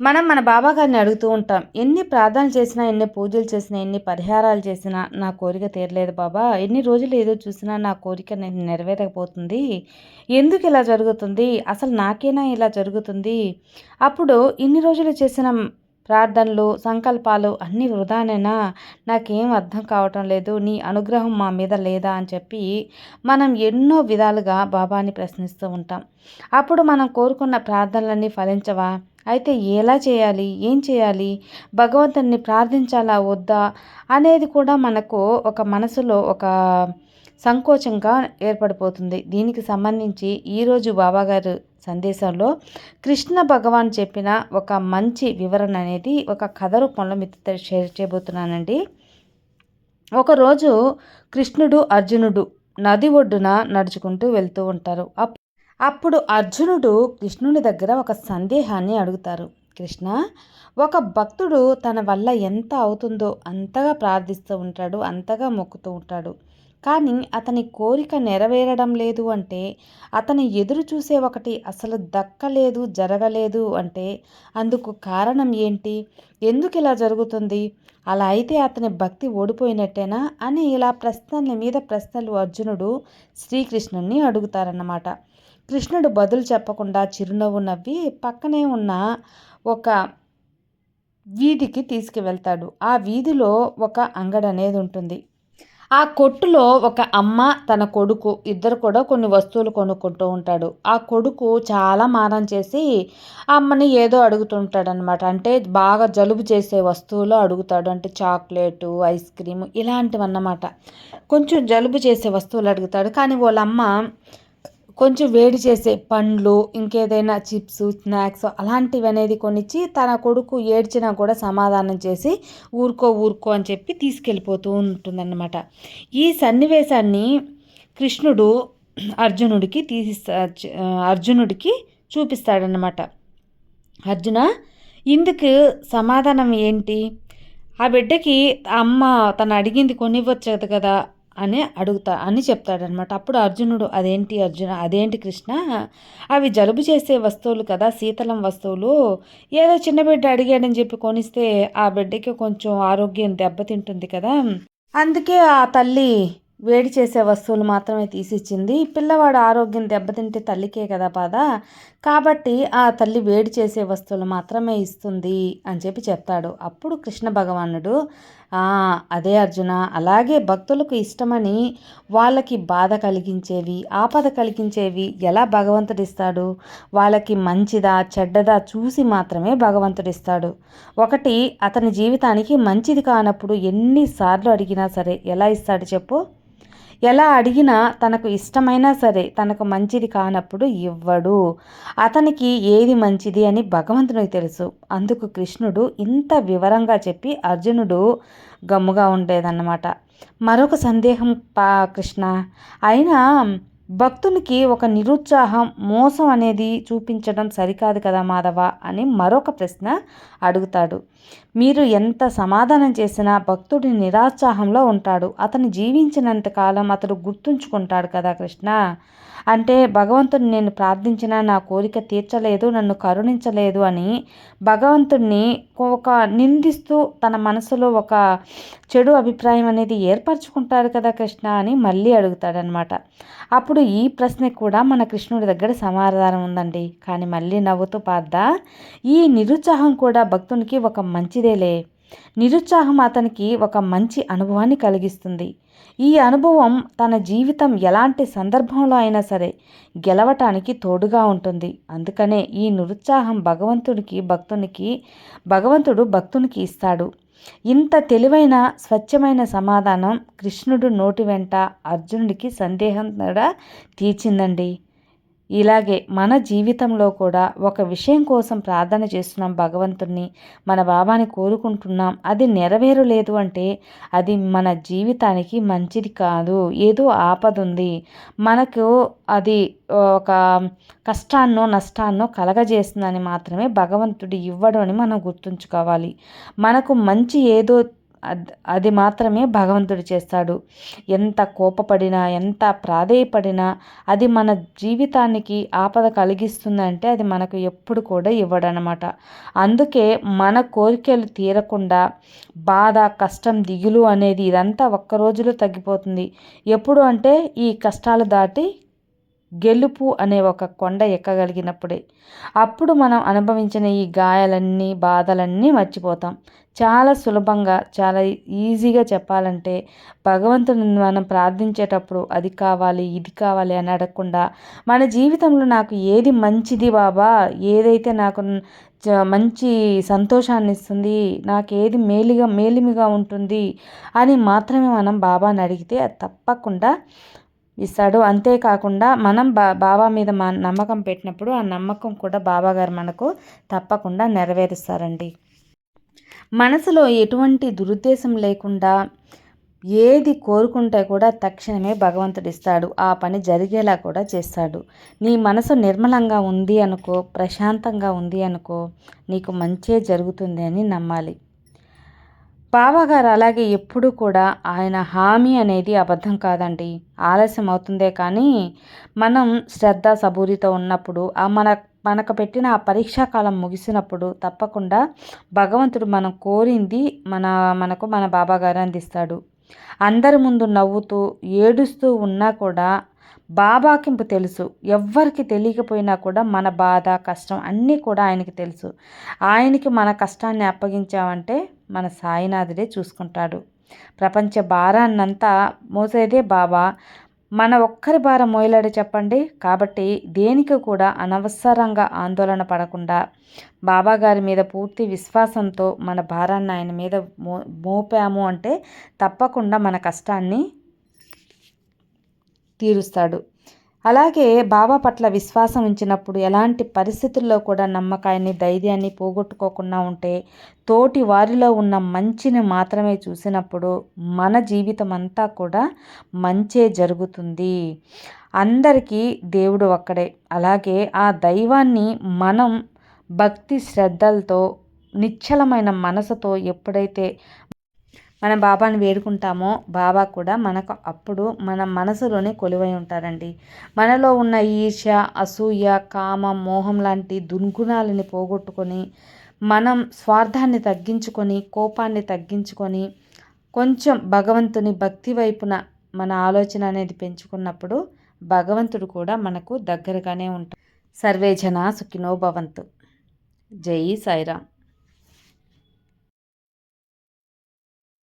మనం మన బాబా గారిని అడుగుతూ ఉంటాం ఎన్ని ప్రార్థనలు చేసినా ఎన్ని పూజలు చేసినా ఎన్ని పరిహారాలు చేసినా నా కోరిక తీరలేదు బాబా. ఎన్ని రోజులు ఏదో చూసినా నా కోరిక నేను నెరవేరకపోతుంది. ఎందుకు ఇలా జరుగుతుంది? అసలు నాకేనా ఇలా జరుగుతుంది? అప్పుడు ఇన్ని రోజులు చేసిన ప్రార్థనలు సంకల్పాలు అన్నీ వృధానేనా? నాకేం అర్థం కావటం లేదు. నీ అనుగ్రహం మా మీద లేదా అని చెప్పి మనం ఎన్నో విధాలుగా బాబాని ప్రశ్నిస్తూ ఉంటాం. అప్పుడు మనం కోరుకున్న ప్రార్థనలన్నీ ఫలించవా? అయితే ఎలా చేయాలి? ఏం చేయాలి? భగవంతుని ప్రార్థించాలా? వద్దా? అనేది కూడా మనకు ఒక మనసులో ఒక సంకోచంగా ఏర్పడిపోతుంది. దీనికి సంబంధించి ఈరోజు బాబాగారు సందేశంలో కృష్ణ భగవాన్ చెప్పిన ఒక మంచి వివరణ అనేది ఒక కథ రూపంలో మీతో షేర్ చేయబోతున్నానండి. ఒకరోజు కృష్ణుడు అర్జునుడు నది ఒడ్డున నడుచుకుంటూ వెళ్తూ ఉంటారు. అప్పుడు అర్జునుడు కృష్ణుని దగ్గర ఒక సందేహాన్ని అడుగుతారు. కృష్ణ ఒక భక్తుడు తన వల్ల ఎంత అవుతుందో అంతగా ప్రార్థిస్తూ ఉంటాడు అంతగా మొక్కుతూ ఉంటాడు. కానీ అతని కోరిక నెరవేరడం లేదు అంటే అతని ఎదురు చూసే ఒకటి అసలు దక్కలేదు జరగలేదు అంటే అందుకు కారణం ఏంటి? ఎందుకు ఇలా జరుగుతుంది? అలా అయితే అతని భక్తి ఓడిపోయినట్టేనా? అని ఇలా ప్రశ్నల మీద ప్రశ్నలు అర్జునుడు శ్రీకృష్ణుని అడుగుతారన్నమాట. కృష్ణుడు బదులు చెప్పకుండా చిరునవ్వు నవ్వి పక్కనే ఉన్న ఒక వీధికి తీసుకువెళ్తాడు. ఆ వీధిలో ఒక అంగడి అనేది ఉంటుంది. ఆ కొట్టులో ఒక అమ్మ తన కొడుకు ఇద్దరు కూడా కొన్ని వస్తువులు కొనుక్కుంటూ ఉంటాడు. ఆ కొడుకు చాలా మారం చేసి అమ్మని ఏదో అడుగుతుంటాడు అనమాట అంటే బాగా జలుబు చేసే వస్తువులు అడుగుతాడు. అంటే చాక్లెటు ఐస్ క్రీమ్ ఇలాంటివి అన్నమాట కొంచెం జలుబు చేసే వస్తువులు అడుగుతాడు. కానీ వాళ్ళమ్మ కొంచెం వేడి చేసే పండ్లు ఇంకేదైనా చిప్స్ స్నాక్స్ అలాంటివి అనేది కొనిచ్చి తన కొడుకు ఏడ్చినా కూడా సమాధానం చేసి ఊరుకో ఊరుకో అని చెప్పి తీసుకెళ్ళిపోతూ ఉంటుందన్నమాట. ఈ సన్నివేశాన్ని కృష్ణుడు అర్జునుడికి తీసిస్తా అర్జునుడికి చూపిస్తాడనమాట అర్జున ఇందుకు సమాధానం ఏంటి? ఆ బిడ్డకి అమ్మ తను అడిగింది కొనివ్వచ్చు కదా అని అడుగుతా అని చెప్తాడనమాట. అప్పుడు అర్జునుడు అదేంటి అర్జున అదేంటి కృష్ణ? అవి జలుబు చేసే వస్తువులు కదా శీతలం వస్తువులు. ఏదో చిన్న బిడ్డ అడిగాడని చెప్పి కొనిస్తే ఆ బిడ్డకి కొంచెం ఆరోగ్యం దెబ్బతింటుంది కదా. అందుకే ఆ తల్లి వేడి చేసే వస్తువులు మాత్రమే తీసిచ్చింది. పిల్లవాడు ఆరోగ్యం దెబ్బతింటే తల్లికే కదా బాధ. కాబట్టి ఆ తల్లి వేడి చేసే వస్తువులు మాత్రమే ఇస్తుంది అని చెప్పి చెప్తాడు. అప్పుడు కృష్ణ భగవానుడు అదే అర్జున అలాగే భక్తులకు ఇష్టమని వాళ్ళకి బాధ కలిగించేవి ఆపద కలిగించేవి ఎలా భగవంతుడిస్తాడు? వాళ్ళకి మంచిదా చెడ్డదా చూసి మాత్రమే భగవంతుడిస్తాడు. ఒకటి అతని జీవితానికి మంచిది కానప్పుడు ఎన్నిసార్లు అడిగినా సరే ఎలా ఇస్తాడు చెప్పు? ఎలా అడిగినా తనకు ఇష్టమైనా సరే తనకు మంచిది కానప్పుడు ఇవ్వడు. అతనికి ఏది మంచిది అని భగవంతునికి తెలుసు. అందుకు కృష్ణుడు ఇంత వివరంగా చెప్పి అర్జునుడు గమ్ముగా ఉండేదన్నమాట. మరొక సందేహం పా కృష్ణ. అయినా భక్తునికి ఒక నిరుత్సాహం మోసం అనేది చూపించడం సరికాదు కదా మాధవ అని మరొక ప్రశ్న అడుగుతాడు. మీరు ఎంత సమాధానం చేసినా భక్తుడి నిరాత్సాహంలో ఉంటాడు. అతను జీవించినంత కాలం అతడు గుర్తుంచుకుంటాడు కదా కృష్ణ? అంటే భగవంతుడిని నేను ప్రార్థించిన నా కోరిక తీర్చలేదు నన్ను కరుణించలేదు అని భగవంతుడిని ఒక నిందిస్తూ తన మనసులో ఒక చెడు అభిప్రాయం అనేది ఏర్పరచుకుంటారు కదా కృష్ణ అని మళ్ళీ అడుగుతాడనమాట. అప్పుడు ఈ ప్రశ్న కూడా మన కృష్ణుడి దగ్గర సమాధానం ఉందండి. కానీ మళ్ళీ నవ్వుతూ పార్దా ఈ నిరుత్సాహం కూడా భక్తునికి ఒక మంచిదేలే. నిరుత్సాహం అతనికి ఒక మంచి అనుభవాన్ని కలిగిస్తుంది. ఈ అనుభవం తన జీవితం ఎలాంటి సందర్భంలో అయినా సరే గెలవటానికి తోడుగా ఉంటుంది. అందుకనే ఈ నిరుత్సాహం భగవంతుడికి భక్తునికి భగవంతుడు భక్తునికి ఇస్తాడు. ఇంత తెలివైన స్వచ్ఛమైన సమాధానం కృష్ణుడు నోటి వెంట అర్జునుడికి సందేహం కూడా తీర్చిందండి. ఇలాగే మన జీవితంలో కూడా ఒక విషయం కోసం ప్రార్థన చేస్తున్నాం భగవంతుణ్ణి మన బాబాని కోరుకుంటున్నాం. అది నెరవేరలేదు అంటే అది మన జీవితానికి మంచిది కాదు. ఏదో ఆపద ఉంది. మనకు అది ఒక కష్టాన్నో నష్టాన్నో కలగజేస్తుందని మాత్రమే భగవంతుడు ఇవ్వడం అని మనం గుర్తుంచుకోవాలి. మనకు మంచి ఏదో అది మాత్రమే భగవంతుడు చేస్తాడు. ఎంత కోపపడినా ఎంత ప్రాధేయపడినా అది మన జీవితానికి ఆపద కలిగిస్తుందంటే అది మనకు ఎప్పుడు కూడా ఇవ్వడనమాట. అందుకే మన కోరికలు తీరకుండా బాధ కష్టం దిగులు అనేది ఇదంతా ఒక్క రోజులో తగ్గిపోతుంది. ఎప్పుడు అంటే ఈ కష్టాలు దాటి గెలుపు అనే ఒక కొండ ఎక్కగలిగినప్పుడే. అప్పుడు మనం అనుభవించిన ఈ గాయాలన్నీ బాధలన్నీ మర్చిపోతాం. చాలా సులభంగా చాలా ఈజీగా చెప్పాలంటే భగవంతుని మనం ప్రార్థించేటప్పుడు అది కావాలి ఇది కావాలి అని అడగకుండా మన జీవితంలో నాకు ఏది మంచిది బాబా? ఏదైతే నాకు మంచి సంతోషాన్ని ఇస్తుంది నాకు ఏది మేలుగా మేలిమిగా ఉంటుంది అని మాత్రమే మనం బాబాని అడిగితే అది తప్పకుండా ఇస్తాడు. అంతేకాకుండా మనం బా బాబా మీద మా నమ్మకం పెట్టినప్పుడు ఆ నమ్మకం కూడా బాబాగారు మనకు తప్పకుండా నెరవేరుస్తారండి. మనసులో ఎటువంటి దురుద్దేశం లేకుండా ఏది కోరుకుంటే కూడా తక్షణమే భగవంతుడు ఇస్తాడు. ఆ పని జరిగేలా కూడా చేస్తాడు. నీ మనసు నిర్మలంగా ఉంది అనుకో ప్రశాంతంగా ఉంది అనుకో నీకు మంచే జరుగుతుంది అని నమ్మాలి. బాబాగారు అలాగే ఎప్పుడు కూడా ఆయన హామీ అనేది అబద్ధం కాదండి. ఆలస్యం అవుతుందే కానీ మనం శ్రద్ధ సబూరితో ఉన్నప్పుడు ఆ మన మనకు పెట్టిన ఆ పరీక్షా కాలం ముగిసినప్పుడు తప్పకుండా భగవంతుడు మనం కోరింది మన మనకు మన బాబాగారు అందిస్తాడు. అందరి ముందు నవ్వుతూ ఏడుస్తూ ఉన్నా కూడా బాబాకింపు తెలుసు. ఎవ్వరికి తెలియకపోయినా కూడా మన బాధ కష్టం అన్నీ కూడా ఆయనకి తెలుసు. ఆయనకి మన కష్టాన్ని అప్పగించామంటే మన సాయినాథుడే చూసుకుంటాడు. ప్రపంచ భారాన్నంతా మోసేదే బాబా మన ఒక్కరి భారం మోయలాడు చెప్పండి. కాబట్టి దేనికి కూడా అనవసరంగా ఆందోళన పడకుండా బాబా గారి మీద పూర్తి విశ్వాసంతో మన భారాన్ని ఆయన మీద మో మోపాము అంటే తప్పకుండా మన కష్టాన్ని తీరుస్తాడు. అలాగే బాబా పట్ల విశ్వాసం ఉంచినప్పుడు ఎలాంటి పరిస్థితుల్లో కూడా నమ్మకాన్ని ధైర్యాన్ని పోగొట్టుకోకుండా ఉంటే తోటి వారిలో ఉన్న మంచిని మాత్రమే చూసినప్పుడు మన జీవితం అంతా కూడా మంచే జరుగుతుంది. అందరికీ దేవుడు ఒక్కడే. అలాగే ఆ దైవాన్ని మనం భక్తి శ్రద్ధలతో నిశ్చలమైన మనసుతో ఎప్పుడైతే మన బాబాని వేడుకుంటామో బాబా కూడా మనకు అప్పుడు మన మనసులోనే కొలువై ఉంటారండి. మనలో ఉన్న ఈర్ష్య అసూయ కామ మోహం లాంటి దుర్గుణాలని పోగొట్టుకొని మనం స్వార్థాన్ని తగ్గించుకొని కోపాన్ని తగ్గించుకొని కొంచెం భగవంతుని భక్తి వైపున మన ఆలోచన అనేది పెంచుకున్నప్పుడు భగవంతుడు కూడా మనకు దగ్గరగానే ఉంటాడు. సర్వేజన సుఖినో భవంతు. జై సాయిరామ్.